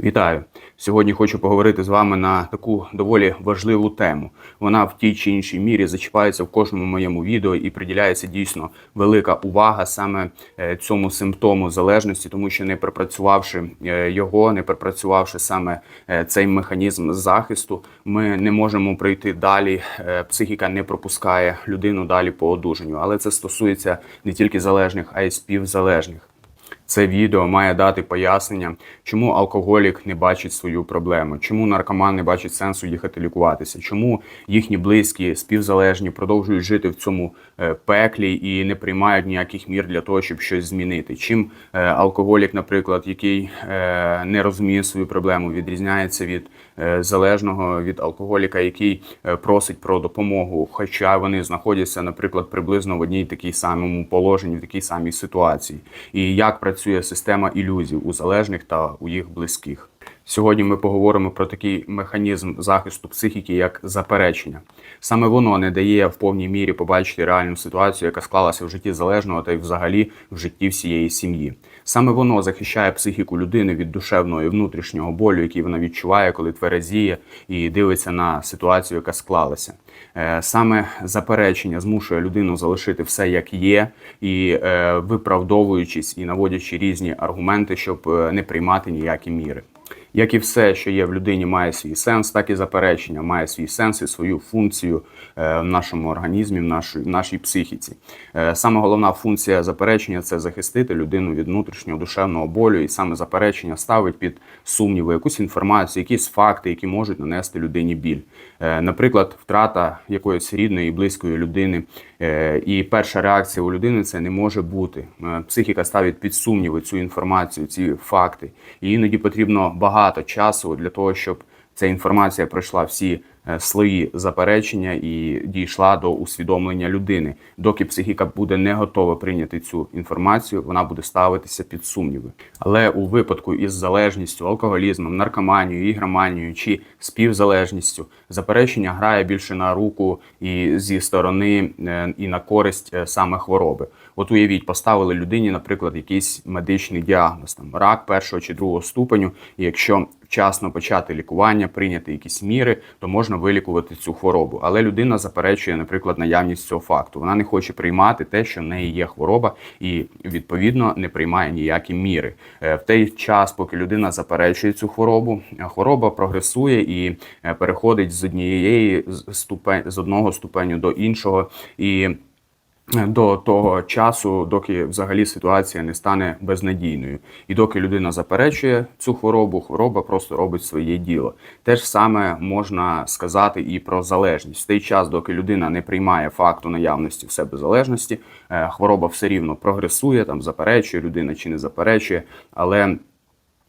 Вітаю! Сьогодні хочу поговорити з вами на таку доволі важливу тему. Вона в тій чи іншій мірі зачіпається в кожному моєму відео і приділяється дійсно велика увага саме е, цьому симптому залежності, тому що не пропрацювавши е, його, не пропрацювавши саме е, цей механізм захисту, ми не можемо пройти далі. Психіка не пропускає людину далі по одужанню. Але це стосується не тільки залежних, а й співзалежних. Це відео має дати пояснення, чому алкоголік не бачить свою проблему, чому наркоман не бачить сенсу їхати лікуватися, чому їхні близькі співзалежні продовжують жити в цьому е, пеклі і не приймають ніяких мір для того, щоб щось змінити. Чим е, алкоголік, наприклад, який е, не розуміє свою проблему, відрізняється від залежного від алкоголіка, який е, просить про допомогу, хоча вони знаходяться, наприклад, приблизно в одній такій самому положенні, в такій самій ситуації, і як працює система ілюзій у залежних та у їх близьких. Сьогодні ми поговоримо про такий механізм захисту психіки, як заперечення. Саме воно не дає в повній мірі побачити реальну ситуацію, яка склалася в житті залежного та й взагалі в житті всієї сім'ї. Саме воно захищає психіку людини від душевного і внутрішнього болю, який вона відчуває, коли тверезіє і дивиться на ситуацію, яка склалася. Е, Саме заперечення змушує людину залишити все як є, і е, виправдовуючись і наводячи різні аргументи, щоб е, не приймати ніякі міри. Як і все, що є в людині, має свій сенс, так і заперечення має свій сенс і свою функцію е, в нашому організмі, в нашій, в нашій психіці. Е, Саме головна функція заперечення це захистити людину від внутрішнього душевного болю, і саме заперечення ставить під сумніви якусь інформацію, якісь факти, які можуть нанести людині біль. Е, Наприклад, втрата якоїсь рідної і близької людини. Е, І перша реакція у людини це не може бути. Е, Психіка ставить під сумніви цю інформацію, ці факти. І іноді потрібно багато часу для того, щоб ця інформація пройшла всі слої заперечення і дійшла до усвідомлення людини. Доки психіка буде не готова прийняти цю інформацію, вона буде ставитися під сумніви. Але у випадку із залежністю, алкоголізмом, наркоманією, ігроманією чи співзалежністю, заперечення грає більше на руку і зі сторони е, і на користь е, саме хвороби. От уявіть, поставили людині, наприклад, якийсь медичний діагноз, там рак першого чи другого ступеню. І якщо вчасно почати лікування, прийняти якісь міри, то можна вилікувати цю хворобу. Але людина заперечує, наприклад, наявність цього факту. Вона не хоче приймати те, що в неї є хвороба, і відповідно не приймає ніякі міри. Е, В той час, поки людина заперечує цю хворобу, е, хвороба прогресує і е, переходить з однієї з ступень з одного ступеню до іншого і до того часу, доки взагалі ситуація не стане безнадійною. І доки людина заперечує цю хворобу, хвороба просто робить своє діло. Те ж саме можна сказати і про залежність. В той час, доки людина не приймає факту наявності в себе залежності, е, хвороба все рівно прогресує, там заперечує людина чи не заперечує, але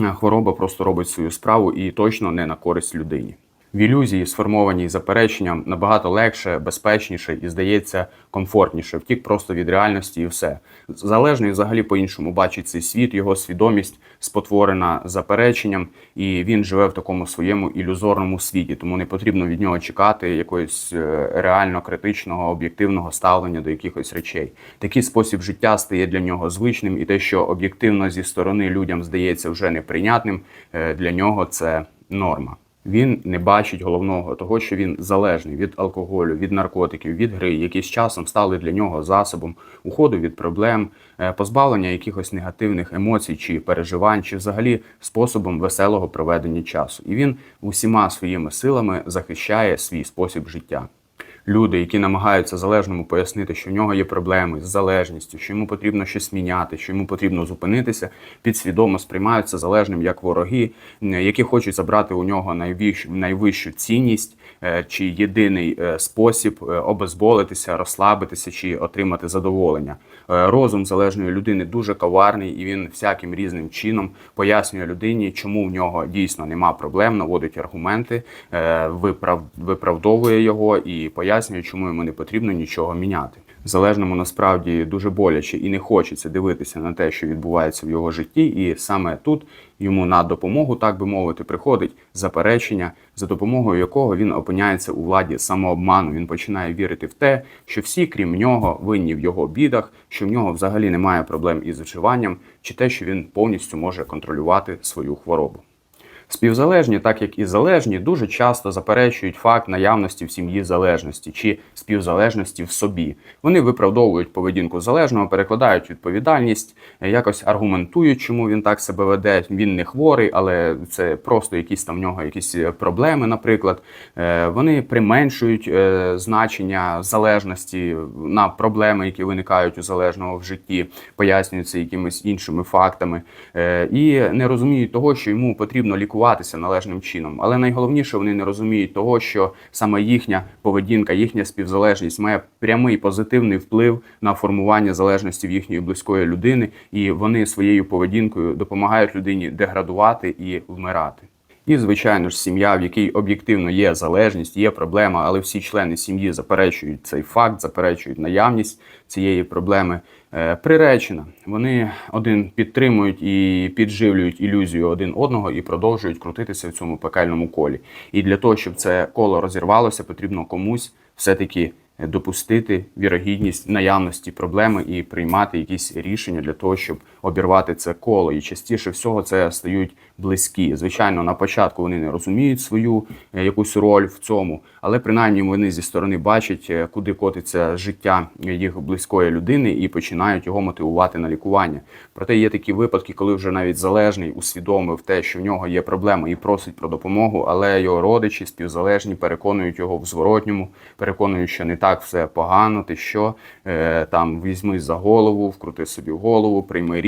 е, хвороба просто робить свою справу і точно не на користь людині. В ілюзії, сформованій запереченням, набагато легше, безпечніше і, здається, комфортніше. Втік просто від реальності і все. Залежний взагалі по-іншому бачить цей світ, його свідомість спотворена запереченням, і він живе в такому своєму ілюзорному світі. Тому не потрібно від нього чекати якогось е, реально критичного, об'єктивного ставлення до якихось речей. Такий спосіб життя стає для нього звичним, і те, що об'єктивно зі сторони людям здається вже неприйнятним, е, для нього це норма. Він не бачить головного того, що він залежний від алкоголю, від наркотиків, від гри, які з часом стали для нього засобом уходу від проблем, е, позбавлення якихось негативних емоцій чи переживань, чи взагалі способом веселого проведення часу. І він усіма своїми силами захищає свій спосіб життя. Люди, які намагаються залежному пояснити, що в нього є проблеми з залежністю, що йому потрібно щось міняти, що йому потрібно зупинитися, підсвідомо сприймаються залежним як вороги, які хочуть забрати у нього найвищу, найвищу цінність е, чи єдиний е, спосіб е, обезболитися, розслабитися чи отримати задоволення. Розум залежної людини дуже коварний, і він всяким різним чином пояснює людині, чому в нього дійсно нема проблем, наводить аргументи, виправ- виправдовує його і пояснює, чому йому не потрібно нічого міняти. Залежному насправді дуже боляче і не хочеться дивитися на те, що відбувається в його житті, і саме тут йому на допомогу, так би мовити, приходить заперечення, за допомогою якого він опиняється у владі самообману. Він починає вірити в те, що всі, крім нього, винні в його бідах, що в нього взагалі немає проблем із вживанням, чи те, що він повністю може контролювати свою хворобу. Співзалежні, так як і залежні, дуже часто заперечують факт наявності в сім'ї залежності чи співзалежності в собі. Вони виправдовують поведінку залежного, перекладають відповідальність, е, якось аргументують, чому він так себе веде. Він не хворий, але це просто якісь там в нього якісь е, проблеми, наприклад. Е, Вони применшують значення залежності на проблеми, які виникають у залежного в житті, пояснюються якимись іншими фактами, і не розуміють того, що йому потрібно лікуватися належним чином. Але найголовніше вони не розуміють того, що саме їхня поведінка, їхня співзалежність має прямий позитивний вплив на формування залежності в їхньої близької людини, і вони своєю поведінкою допомагають людині деградувати і вмирати. І, звичайно ж, сім'я, в якій об'єктивно є залежність, є проблема, але всі члени сім'ї заперечують цей факт, заперечують наявність цієї проблеми. Е, Приречена. Вони один підтримують і підживлюють ілюзію один одного і продовжують крутитися в цьому пекальному колі. І для того, щоб це коло розірвалося, потрібно комусь все-таки допустити вірогідність наявності проблеми і приймати якісь рішення для того, щоб обірвати це коло. І частіше всього це стають близькі. Звичайно, на початку вони не розуміють свою е, якусь роль в цьому, але принаймні вони зі сторони бачать, е, куди котиться життя їх близької людини, і починають його мотивувати на лікування. Проте є такі випадки, коли вже навіть залежний усвідомив те, що в нього є проблема, і просить про допомогу, але його родичі співзалежні переконують його в зворотньому, переконують, що не так все погано. Ти що е, там візьми за голову, вкрути собі голову, прийми рішення,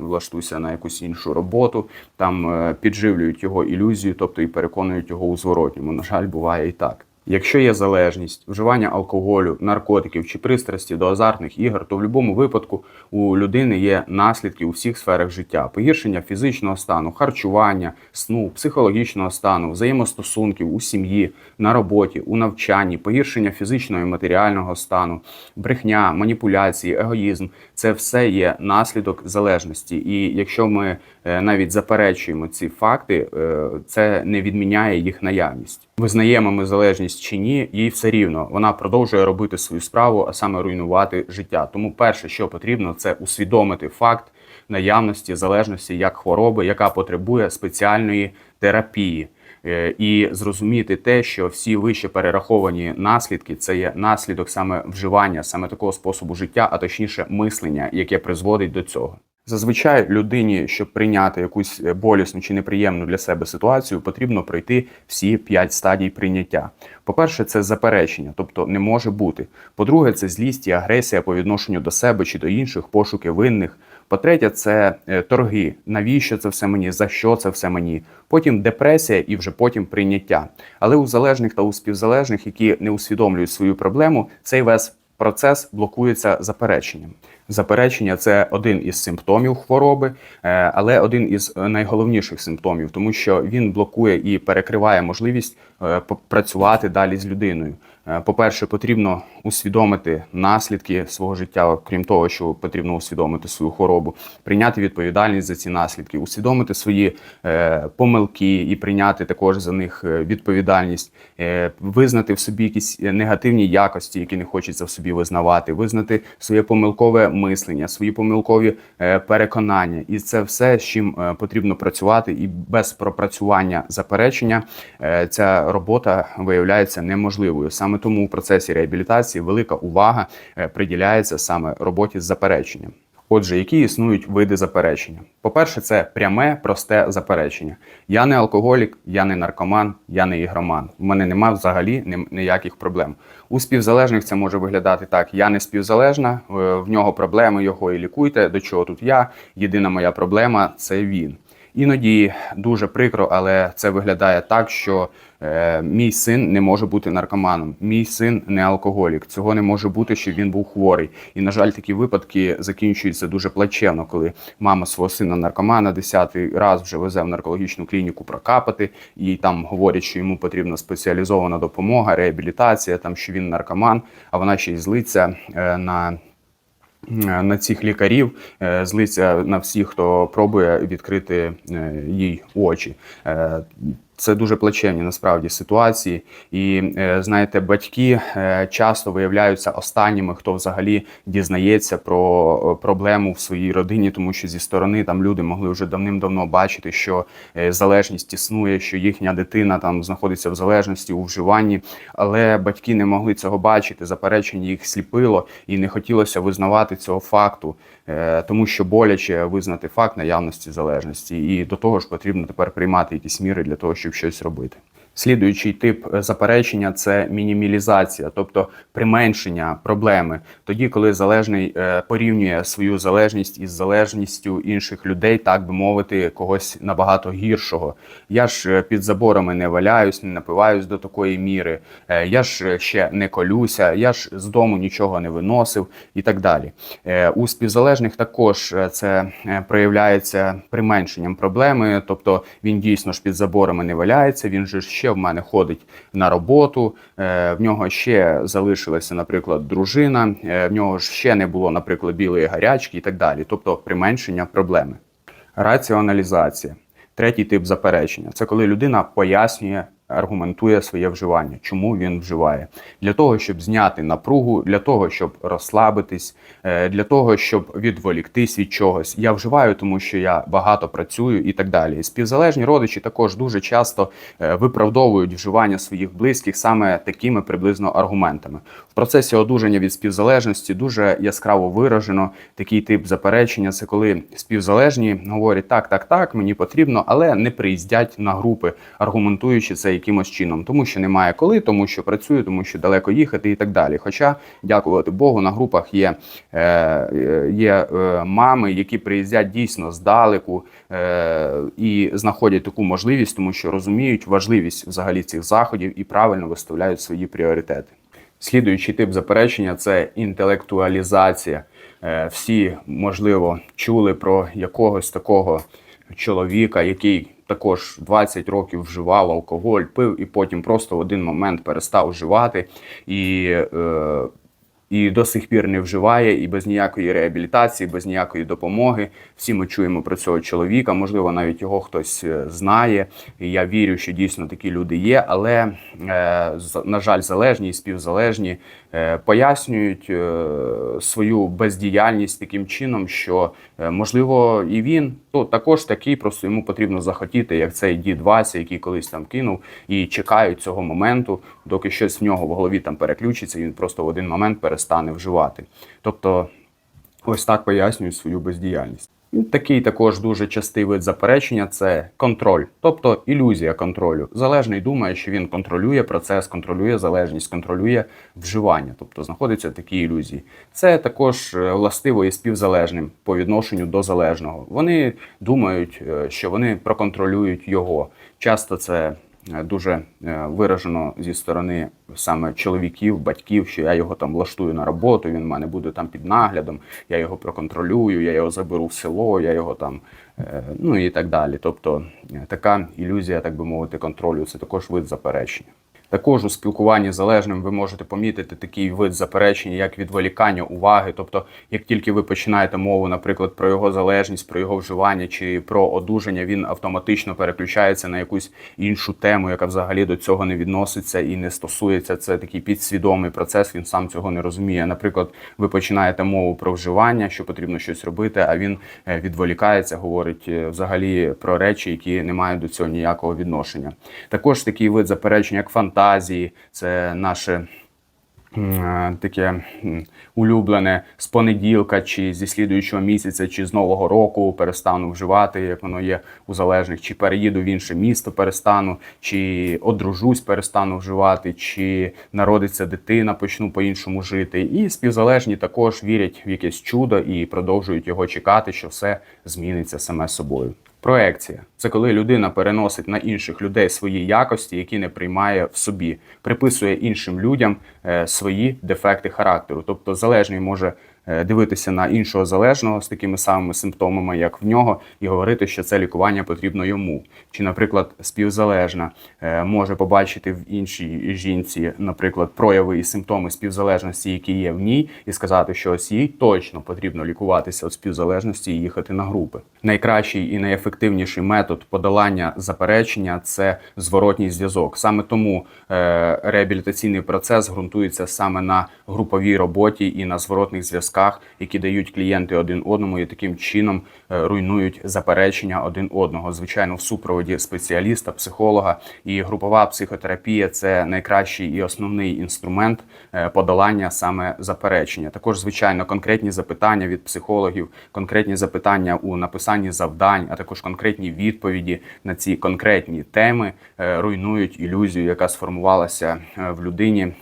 влаштуйся на якусь іншу роботу. Там е, підживлюють його ілюзію, тобто і переконують його у зворотньому. На жаль, буває і так. Якщо є залежність, вживання алкоголю, наркотиків чи пристрасті до азартних ігор, то в будь-якому випадку у людини є наслідки у всіх сферах життя: погіршення фізичного стану, харчування, сну, психологічного стану, взаємостосунків у сім'ї, на роботі, у навчанні, погіршення фізичного і матеріального стану, брехня, маніпуляції, егоїзм це все є наслідок залежності. І якщо ми навіть заперечуємо ці факти, е, це не відміняє їх наявність. Визнаємо ми залежність чи ні, їй все рівно. Вона продовжує робити свою справу, а саме руйнувати життя. Тому перше, що потрібно, це усвідомити факт наявності залежності як хвороби, яка потребує спеціальної терапії. Е, І зрозуміти те, що всі вище перераховані наслідки це є наслідок саме вживання, саме такого способу життя, а точніше мислення, яке призводить до цього. Зазвичай людині, щоб прийняти якусь е, болісну чи неприємну для себе ситуацію, потрібно пройти всі п'ять стадій прийняття. По-перше, це заперечення, тобто не може бути. По-друге, це злість і агресія по відношенню до себе чи до інших, пошуки винних. По-третє, це е, торги. Навіщо це все мені? За що це все мені? Потім депресія і вже потім прийняття. Але у залежних та у співзалежних, які не усвідомлюють свою проблему, цей весь процес блокується запереченням. Заперечення це один із симптомів хвороби, е, але один із е, найголовніших симптомів, тому що він блокує і перекриває можливість е, працювати далі з людиною. Е, По-перше, потрібно усвідомити наслідки свого життя, крім того, що потрібно усвідомити свою хворобу, прийняти відповідальність за ці наслідки, усвідомити свої е, помилки і прийняти також за них е, відповідальність, визнати в собі якісь негативні якості, які не хочеться в собі визнавати, визнати своє помилкове мислення, свої помилкові переконання. І це все, з чим потрібно працювати, і без пропрацювання заперечення ця робота виявляється неможливою. Саме тому в процесі реабілітації велика увага е, приділяється саме роботі з запереченням. Отже, які існують види заперечення? По-перше, це пряме, просте заперечення. Я не алкоголік, я не наркоман, я не ігроман. У мене немає взагалі ніяких проблем. У співзалежних це може виглядати так: я не співзалежна, е, в нього проблеми, його і лікуйте. До чого тут я? Єдина моя проблема це він. Іноді дуже прикро, але це виглядає так, що е, мій син не може бути наркоманом, мій син не алкоголік. Цього не може бути, щоб він був хворий. І на жаль, такі випадки закінчуються дуже плачевно, коли мама свого сина наркомана десятий раз вже везе в наркологічну клініку прокапати, і там говорять, що йому потрібна спеціалізована допомога, реабілітація, там що він наркоман, а вона ще й злиться е, на на цих лікарів, е, злиться на всіх, хто пробує відкрити е, їй очі. Це дуже плачевні насправді ситуації, і е, знаєте, батьки е, часто виявляються останніми, хто взагалі дізнається про е, проблему в своїй родині, тому що зі сторони там люди могли вже давним-давно бачити, що залежність існує, що їхня дитина там знаходиться в залежності у вживанні, але батьки не могли цього бачити. Заперечення їх сліпило і не хотілося визнавати цього факту, тому що боляче визнати факт наявності залежності, і до того ж потрібно тепер приймати якісь міри для того, щоб щось робити. Слідуючий тип е, заперечення це мінімалізація, тобто применшення проблеми. Тоді, коли залежний е, порівнює свою залежність із залежністю інших людей, так би мовити, когось набагато гіршого. Я ж е, під заборами не валяюсь, не напиваюсь до такої міри. Я ж ще не колюся, я ж з дому нічого не виносив і так далі. У співзалежних також це проявляється применшенням проблеми, тобто він дійсно ж під заборами не валяється. Він же ще в мене ходить на роботу. е, В нього ще залишилася, наприклад, дружина. е, В нього ще не було, наприклад, білої гарячки і так далі. Тобто применшення проблеми. Раціоналізація. Третій тип заперечення це коли людина пояснює, аргументує своє вживання, чому він вживає. Для того, щоб зняти напругу, для того, щоб розслабитись, е, для того, щоб відволіктись від чогось. Я вживаю, тому що я багато працюю і так далі. Співзалежні родичі також дуже часто е, виправдовують вживання своїх близьких саме такими приблизно аргументами. В процесі одужання від співзалежності дуже яскраво виражено такий тип заперечення. Це коли співзалежні говорять так, так, так, мені потрібно, але не приїздять на групи, аргументуючи це якимось чином, тому що немає коли, тому що працюю, тому що далеко їхати і так далі. Хоча, дякувати Богу, на групах є, е, е, є е, мами, які приїздять дійсно здалеку е, і знаходять таку можливість, тому що розуміють важливість взагалі цих заходів і правильно виставляють свої пріоритети. Слідуючий тип заперечення це інтелектуалізація. Е, Всі, можливо, чули про якогось такого чоловіка, який також 20 років вживав алкоголь, пив і потім просто в один момент перестав вживати. І е, і до сих пір не вживає, і без ніякої реабілітації, без ніякої допомоги. Всі ми чуємо про цього чоловіка. Можливо, навіть його хтось е, знає. І я вірю, що дійсно такі люди є. Але, е, на жаль, залежні і співзалежні е, пояснюють свою бездіяльність таким чином, що можливо і він то також такий, просто йому потрібно захотіти, як цей дід Вася, який колись там кинув, і чекають цього моменту, доки щось в нього в голові там переключиться, він просто в один момент перестане вживати. Тобто, ось так пояснюють свою бездіяльність. Такий також дуже частий вид заперечення це контроль, тобто ілюзія контролю. Залежний думає, що він контролює процес, контролює залежність, контролює вживання, тобто знаходиться в такій ілюзії. Це також е, властиво і співзалежним по відношенню до залежного. Вони думають, е, що вони проконтролюють його. Часто це дуже е, виражено зі сторони саме чоловіків, батьків, що я його там влаштую на роботу, він в мене буде там під наглядом, я його проконтролюю, я його заберу в село, я його там, е, ну і так далі. Тобто е, така ілюзія, так би мовити, контролю, це також вид заперечення. Також у спілкуванні з залежним ви можете помітити такий вид заперечення, як відволікання уваги. Тобто, як тільки ви починаєте мову, наприклад, про його залежність, про його вживання чи про одужання, він автоматично переключається на якусь іншу тему, яка взагалі до цього не відноситься і не стосується. Це такий підсвідомий процес. Він сам цього не розуміє. Наприклад, ви починаєте мову про вживання, що потрібно щось робити, а він е, відволікається, говорить е, взагалі про речі, які не мають до цього ніякого відношення. Також такий вид заперечень, як фантазії, це наше е, таке улюблене з понеділка, чи зі слідуючого місяця, чи з нового року перестану вживати, як воно є у залежних, чи переїду в інше місто, перестану, чи одружусь, перестану вживати, чи народиться дитина, почну по-іншому жити. І співзалежні також вірять в якесь чудо і продовжують його чекати, що все зміниться саме собою. Проекція це коли людина переносить на інших людей свої якості, які не приймає в собі, приписує іншим людям е, свої дефекти характеру. Тобто залежний може дивитися на іншого залежного з такими самими симптомами, як в нього, і говорити, що це лікування потрібно йому. Чи, наприклад, співзалежна е, може побачити в іншій жінці, наприклад, прояви і симптоми співзалежності, які є в ній, і сказати, що ось їй точно потрібно лікуватися від співзалежності і їхати на групи. Найкращий і найефективніший метод подолання заперечення це зворотній зв'язок. Саме тому е, реабілітаційний процес ґрунтується саме на груповій роботі і на зворотних зв'язках, які дають клієнти один одному і таким чином е, руйнують заперечення один одного. Звичайно, в супроводі спеціаліста, психолога і групова психотерапія це найкращий і основний інструмент е, подолання саме заперечення. Також, звичайно, конкретні запитання від психологів, конкретні запитання у написанні завдань, а також конкретні відповіді на ці конкретні теми е, руйнують ілюзію, яка сформувалася в людині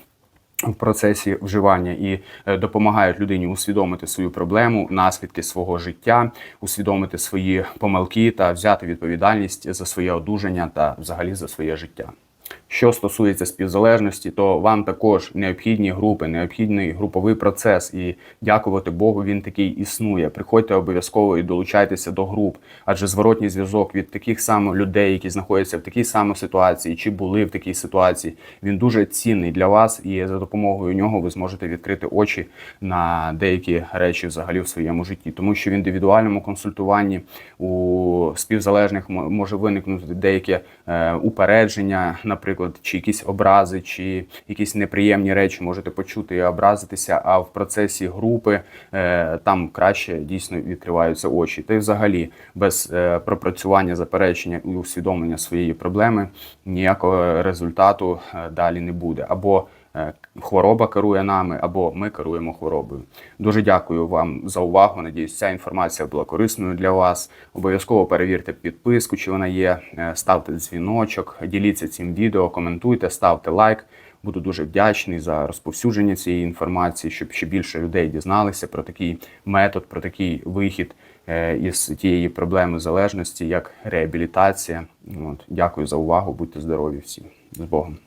в процесі вживання і е, допомагають людині усвідомити свою проблему, наслідки свого життя, усвідомити свої помилки та взяти відповідальність за своє одужання та взагалі за своє життя. Що стосується співзалежності, то вам також необхідні групи, необхідний груповий процес. І дякувати Богу, він такий існує. Приходьте обов'язково і долучайтеся до груп, адже зворотній зв'язок від таких самих людей, які знаходяться в такій самій ситуації, чи були в такій ситуації, він дуже цінний для вас, і за допомогою нього ви зможете відкрити очі на деякі речі взагалі в своєму житті, тому що в індивідуальному консультуванні у співзалежних може виникнути деяке е, упередження, наприклад, чи якісь образи, чи якісь неприємні речі можете почути і образитися. А в процесі групи е, там краще дійсно відкриваються очі. Та й взагалі без е, пропрацювання заперечення і усвідомлення своєї проблеми ніякого результату е, далі не буде. Або хвороба керує нами, або ми керуємо хворобою. Дуже дякую вам за увагу. Надіюсь, ця інформація була корисною для вас. Обов'язково перевірте підписку, чи вона є. Е, Ставте дзвіночок, діліться цим відео, коментуйте, ставте лайк. Буду дуже вдячний за розповсюдження цієї інформації, щоб ще більше людей дізналися про такий метод, про такий вихід е, із тієї проблеми залежності, як реабілітація. От. Дякую за увагу. Будьте здорові всі. З Богом.